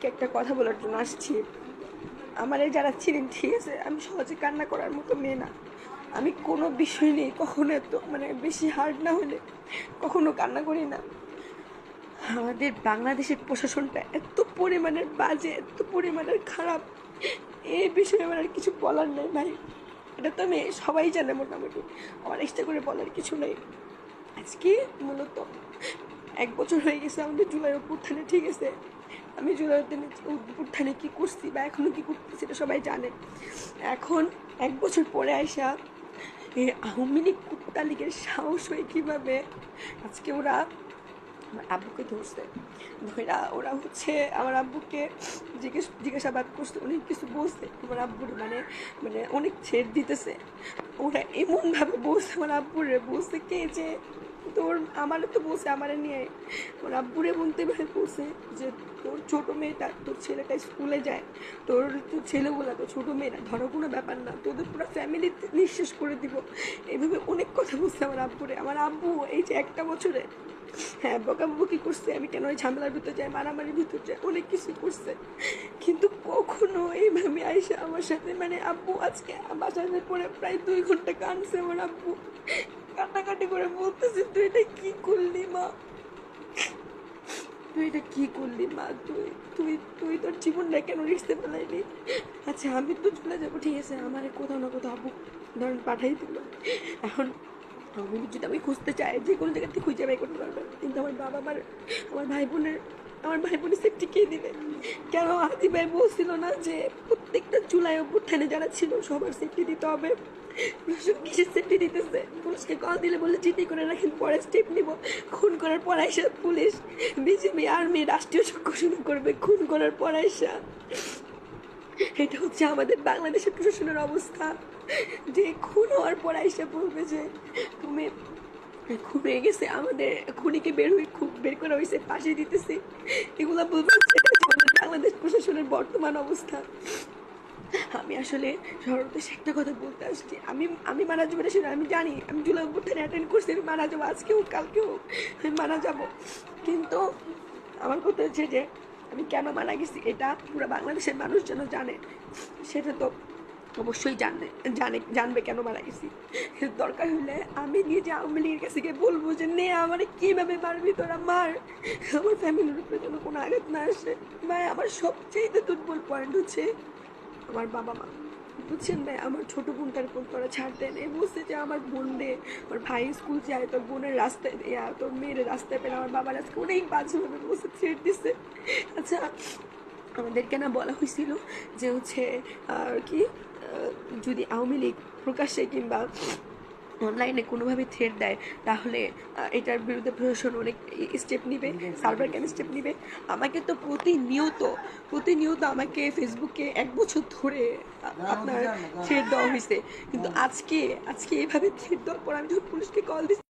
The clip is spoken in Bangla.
আজকে একটা কথা বলার জন্য আসছি। আমার এই যারা ছিলেন, ঠিক আছে, আমি সহজে কান্না করার মতো মেয়ে না। আমি কোনো বিষয় নেই কখনো এত মানে বেশি হার্ড না হলে কখনো কান্না করি না। আমাদের বাংলাদেশের প্রশাসনটা এত পরিমাণের বাজে, এত পরিমাণের খারাপ। এই বিষয়ে আমার আর কিছু বলার নেই ভাই। এটা তো আমি সবাই জানে মোটামুটি। আমার এক্সট্রা করে বলার কিছু নেই। আজকে মূলত এক বছর হয়ে গেছে আমাদের জুলাই অভ্যুত্থানে ঠিক আছে? আমি জুলাই অভ্যুত্থানে কী করছি বা এখনও কী করতেছি সেটা সবাই জানে। এখন এক বছর পরে আইসা এই আওয়ামী লীগ কুত্তা লীগের সাহস হয়ে কীভাবে আজকে ওরা আমার আব্বুকে ধরছে। ধরা ওরা হচ্ছে আমার আব্বুকে জিজ্ঞেস, জিজ্ঞাসাবাদ করছে, অনেক কিছু বলছে। আমার আব্বুর মানে মানে অনেক ছেড় দিতেছে। ওরা এমনভাবে বলছে, আমার আব্বুরে বলছে কে যে তোর আমারও তো বসে আমারে নিয়ে আমার আব্বুরে বলতে ভাই বসে যে, তোর ছোটো মেয়েটা তোর ছেলেটা স্কুলে যায়। তোর তোর ছেলেগুলো তো ছোটো মেয়েরা, ধরো কোনো ব্যাপার না, তোদের পুরো ফ্যামিলি নিঃশেষ করে দিব। এইভাবে অনেক কথা বলছে আমার আব্বুরে। আমার আব্বু এই যে একটা বছরে হ্যাঁ বকাবকি করছে, আমি কেন ওই ঝামেলার ভিতর যাই, মারামারির ভিতর যাই, অনেক কিছু করছে। কিন্তু কখনো এইভাবে আইসা আমার সাথে মানে আব্বু আজকে বাসাতে পরে প্রায় দুই ঘণ্টা কানছে আমার আব্বু। কান্নাকাটি করে বলতেছে তুই এটা কি করলি মা? তুই এটা কি করলি মা? তুই তুই তুই তোর জীবনটা কেন রিক্সতে ফেলাইলি? আচ্ছা আমি তো চলে যাব, ঠিক আছে। আমার কোথাও না কোথাও আব্বু ধরেন পাঠাই দিল। এখন আমি যদি আমি খুঁজতে চাই, যে কোনো জায়গা থেকে খুঁজে বের করতে পারবে। কিন্তু আমার বাবা আমার আমার ভাই বোনের আমার ভাই বোনের সেফটি কে দিবে? কেন আদি ভাই বলছিল না যে প্রত্যেকটা চুলায় অভ্যুত্থানে যারা ছিল, সবার সেফটি দিতে হবে। প্রশাসন কিসের সেফটি দিতেছে? পুলিশকে কল দিলে বলে চিঠি করে রাখেন, পরে স্টেপ নিব। খুন করার পর আইসা পুলিশ বিজেপি আর্মি রাষ্ট্রীয় চক্র শুরু করবে, খুন করার পর আইসা এটা হচ্ছে আমাদের বাংলাদেশের প্রশাসনের অবস্থা। যে খুন হওয়ার পর আইসা বলবে যে, তুমি খুব হয়ে গেছে, আমাদের খুনিকে বের হয়ে খুব বের করা হয়েছে পাশে দিতেছে। এগুলো বলবে বাংলাদেশ প্রশাসনের বর্তমান অবস্থা। আমি আসলে সর্বদেশে একটা কথা বলতে আসছি। আমি আমি মারা যাব না সেটা আমি জানি, আমি জুলাই অভ্যুত্থানে অ্যাটেন্ড করছি, আমি মারা যাব আজকেও কালকেও আমি মারা যাব। কিন্তু আমার কথা হচ্ছে যে, আমি কেন মারা গেছি, এটা পুরো বাংলাদেশের মানুষ যেন জানে, সেটা তো অবশ্যই জানবে জানে, জানবে কেন মারা গেছি। দরকার হলে আমি নিজে আওয়ামী লীগের কাছে গিয়ে বলব যে, নে, আমার কীভাবে মারবি তোরা? মার। আমার ফ্যামিলির উপরে যেন কোনো আঘাত না আসে। ভাই, আমার সবচেয়ে দুর্বল পয়েন্ট হচ্ছে আমার বাবা মা। বুঝছেন ভাই, আমার ছোট বোনটার কোন তোরা ছাড় দেন এ বলছে যে, আমার বোন দে, আমার ভাই স্কুল যায়, তোর বোনের রাস্তায় ইয়া, তোর মেয়ের রাস্তায় পেলে আমার বাবার আজকে অনেক বাজেভাবে বসে থ্রেট দিচ্ছে আচ্ছা আমাদেরকে না বলা হয়েছিল যে হচ্ছে আর কি? যদি আওয়ামী লীগ প্রকাশ্যে কিংবা অনলাইনে কোনোভাবে থ্রেট দেয় তাহলে এটার বিরুদ্ধে প্রশাসন অনেক স্টেপ নিবে সার্ভার কেন স্টেপ নিবে। আমাকে তো প্রতিনিয়ত প্রতিনিয়ত আমাকে ফেসবুকে এক বছর ধরে আপনার থ্রেট দেওয়া হয়েছে কিন্তু আজকে আজকে এভাবে থ্রেট দেওয়ার পর আমি যখন পুলিশকে কল দিচ্ছি